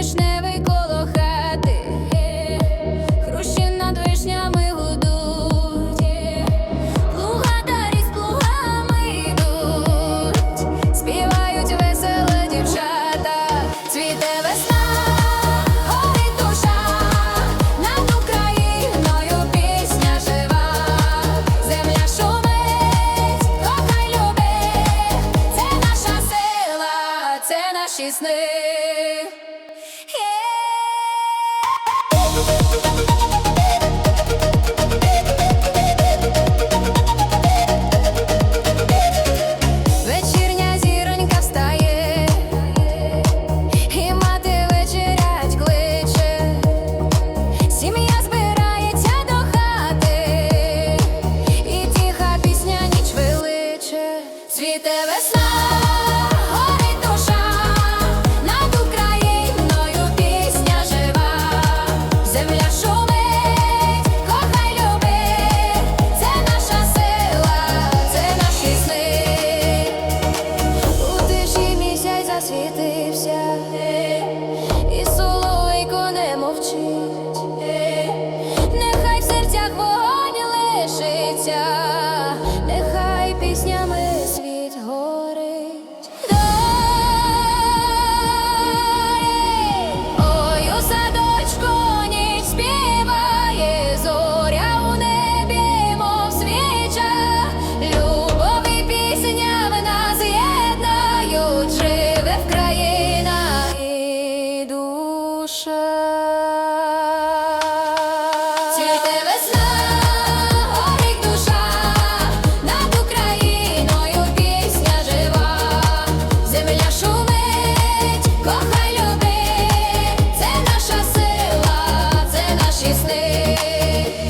вишневий коло хати, хрущі над вишнями гудуть, плуга та з плугами йдуть, співають веселе дівчата, цвіте весна, горить душа, над Україною пісня жива, земля шумить, кохай люби, це наша сила, це наші сни. Світився і соловейко не мовчить. day.